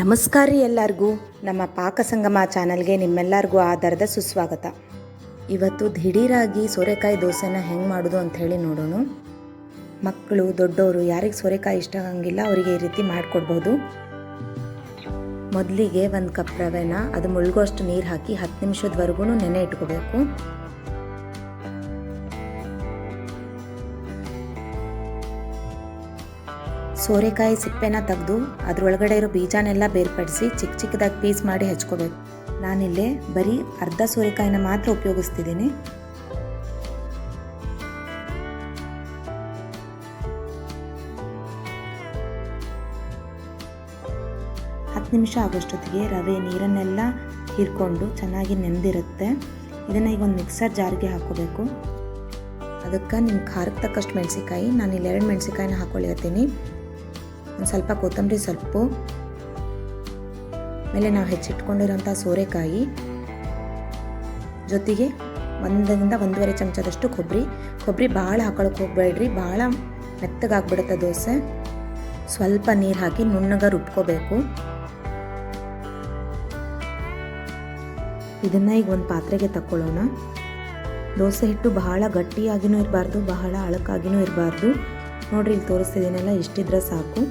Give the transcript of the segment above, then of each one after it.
ನಮಸ್ಕಾರ ರೀ ಎಲ್ಲರಿಗೂ. ನಮ್ಮ ಪಾಕ ಸಂಗಮ ಚಾನಲ್ಗೆ ನಿಮ್ಮೆಲ್ಲರಿಗೂ ಆಧಾರದ ಸುಸ್ವಾಗತ. ಇವತ್ತು ದಿಢೀರಾಗಿ ಸೋರೆಕಾಯಿ ದೋಸೆನ ಹೆಂಗೆ ಮಾಡೋದು ಹೇಳಿ ನೋಡೋಣ. ಮಕ್ಕಳು ದೊಡ್ಡವರು ಯಾರಿಗೆ ಸೋರೆಕಾಯಿ ಇಷ್ಟ ಆಗಂಗಿಲ್ಲ ಅವರಿಗೆ ಈ ರೀತಿ ಮಾಡಿಕೊಡ್ಬೋದು. ಮೊದಲಿಗೆ ಒಂದು ಕಪ್ ರವೆನ ಅದು ಮುಳುಗೋಷ್ಟು ನೀರು ಹಾಕಿ ಹತ್ತು ನಿಮಿಷದವರೆಗೂ ನೆನೆ ಇಟ್ಕೋಬೇಕು. ಸೋರೆಕಾಯಿ ಸಿಪ್ಪೆನ ತೆಗೆದು ಅದರೊಳಗಡೆ ಇರೋ ಬೀಜನೆಲ್ಲ ಬೇರ್ಪಡಿಸಿ ಚಿಕ್ಕ ಚಿಕ್ಕದಾಗಿ ಪೀಸ್ ಮಾಡಿ ಹೆಚ್ಕೋಬೇಕು. ನಾನಿಲ್ಲಿ ಬರೀ ಅರ್ಧ ಸೋರೆಕಾಯಿನ ಮಾತ್ರ ಉಪಯೋಗಿಸ್ತಿದ್ದೀನಿ. ಹತ್ತು ನಿಮಿಷ ಆಗೋಷ್ಟೊತ್ತಿಗೆ ರವೆ ನೀರನ್ನೆಲ್ಲ ಹೀರ್ಕೊಂಡು ಚೆನ್ನಾಗಿ ನೆನೆದಿರುತ್ತೆ ಇದನ್ನು ಈಗ ಒಂದು ಮಿಕ್ಸರ್ ಜಾರಿಗೆ ಹಾಕೋಬೇಕು ಅದಕ್ಕೆ ನಿಮ್ಮ ಖಾರಕ್ಕೆ ತಕ್ಕಷ್ಟು ಮೆಣಸಿಕಾಯಿ ನಾನು ಇಲ್ಲಿ ಎರಡು ಮೆಣಸಿಕಾಯಿನ ಹಾಕೊಳ್ಳಿರ್ತೀನಿ ಒಂದು ಸ್ವಲ್ಪ ಕೊತ್ತಂಬರಿ ಸೊಪ್ಪು, ಮೇಲೆ ನಾವು ಹೆಚ್ಚಿಟ್ಕೊಂಡಿರೋಂಥ ಸೋರೆಕಾಯಿ, ಜೊತೆಗೆ ಒಂದರಿಂದ ಒಂದೂವರೆ ಚಮಚದಷ್ಟು ಕೊಬ್ಬರಿ. ಕೊಬ್ಬರಿ ಭಾಳ ಹಾಕೊಳಕ್ಕೆ ಹೋಗಬೇಡ್ರಿ ಭಾಳ ಮೆತ್ತಗಾಗ್ಬಿಡುತ್ತೆ ದೋಸೆ. ಸ್ವಲ್ಪ ನೀರು ಹಾಕಿ ನುಣ್ಣಗ ರುಬ್ಕೋಬೇಕು. ಇದನ್ನು ಈಗ ಒಂದು ಪಾತ್ರೆಗೆ ತಕ್ಕೊಳ್ಳೋಣ. ದೋಸೆ ಹಿಟ್ಟು ಬಹಳ ಗಟ್ಟಿಯಾಗಿನೂ ಇರಬಾರ್ದು, ಬಹಳ ಅಳಕಾಗಿನೂ ಇರಬಾರ್ದು. ನೋಡ್ರಿ ಇಲ್ಲಿ ತೋರಿಸ್ತಿದ್ದೀನಲ್ಲ ಇಷ್ಟಿದ್ರೆ ಸಾಕು.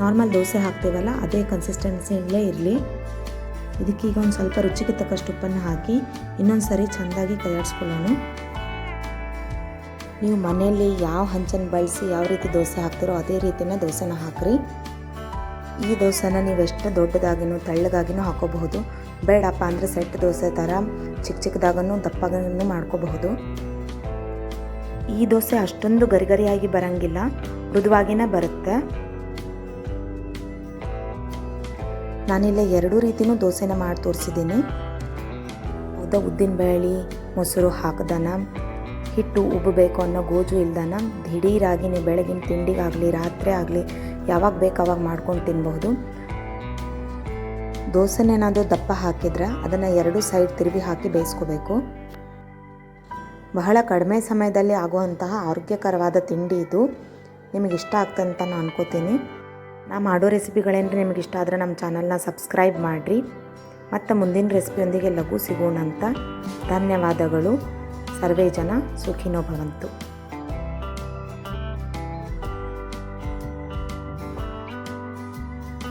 ನಾರ್ಮಲ್ ದೋಸೆ ಹಾಕ್ತೀವಲ್ಲ, ಅದೇ ಕನ್ಸಿಸ್ಟೆನ್ಸಿಯಲ್ಲೇ ಇರಲಿ. ಇದಕ್ಕೀಗ ಒಂದು ಸ್ವಲ್ಪ ರುಚಿಗೆ ತಕ್ಕಷ್ಟು ಉಪ್ಪನ್ನು ಹಾಕಿ, ಇನ್ನೊಂದು ಸರಿ ಚೆಂದಾಗಿ ಕೈಯಾಡಿಸ್ಕೊಳ್ಳೋಣ. ನೀವು ಮನೆಯಲ್ಲಿ ಯಾವ ಹಂಚನ್ನು ಬಳಸಿ ಯಾವ ರೀತಿ ದೋಸೆ ಹಾಕ್ತಿರೋ ಅದೇ ರೀತಿನ ದೋಸೆನ ಹಾಕ್ರಿ. ಈ ದೋಸೆನ ನೀವು ಎಷ್ಟು ದೊಡ್ಡದಾಗಿನೂ ತೆಳ್ಳಗಾಗಿನೂ ಹಾಕೋಬಹುದು. ಬೇಡಪ್ಪ ಅಂದರೆ ಸೆಟ್ ದೋಸೆ ಥರ ಚಿಕ್ಕ ಚಿಕ್ಕದಾಗೂ ದಪ್ಪಗೂ ಮಾಡ್ಕೋಬಹುದು. ಈ ದೋಸೆ ಅಷ್ಟೊಂದು ಗರಿಗರಿಯಾಗಿ ಬರಂಗಿಲ್ಲ. ಮೃದುವಾಗಿನೇ ಬರುತ್ತೆ. ನಾನಿಲ್ಲ ಎರಡೂ ರೀತಿನೂ ದೋಸೆನ ಮಾಡಿ ತೋರಿಸಿದ್ದೀನಿ. ಉದ್ದ ಉದ್ದಿನ ಬೇಳೆ, ಮೊಸರು ಹಾಕ್ದನ, ಹಿಟ್ಟು ಉಬ್ಬಬೇಕು ಅನ್ನೋ ಗೋಜು ಇಲ್ದನ ದಿಢೀರಾಗಿ ನೀವು ಬೆಳಗಿನ ತಿಂಡಿಗಾಗಲಿ, ರಾತ್ರಿ ಆಗಲಿ, ಯಾವಾಗ ಬೇಕು ಅವಾಗ ಮಾಡ್ಕೊಂಡು ತಿನ್ನಬಹುದು ದೋಸೆನೇನಾದರೂ ದಪ್ಪ ಹಾಕಿದ್ರೆ ಅದನ್ನು ಎರಡು ಸೈಡ್ ತಿರುವಿ ಹಾಕಿ ಬೇಯಿಸ್ಕೋಬೇಕು. ಬಹಳ ಕಡಿಮೆ ಸಮಯದಲ್ಲಿ ಆಗುವಂತಹ ಆರೋಗ್ಯಕರವಾದ ತಿಂಡಿ ಇದು. ನಿಮಗೆ ಇಷ್ಟ ಆಗ್ತಂತ ನಾನು ಅನ್ಕೋತೀನಿ. ನಾ ಮಾಡೋ ರೆಸಿಪಿಗಳೇನು ನಿಮಗೆ ಇಷ್ಟ ಆದರೆ ನಮ್ಮ ಚಾನಲ್ನ ಸಬ್ಸ್ಕ್ರೈಬ್ ಮಾಡಿರಿ. ಮತ್ತು ಮುಂದಿನ ರೆಸಿಪಿಯೊಂದಿಗೆ ಲಘು ಸಿಗೋಣ ಅಂತ. ಧನ್ಯವಾದಗಳು. ಸರ್ವೇ ಜನ ಸುಖಿನೋ ಭವಂತು.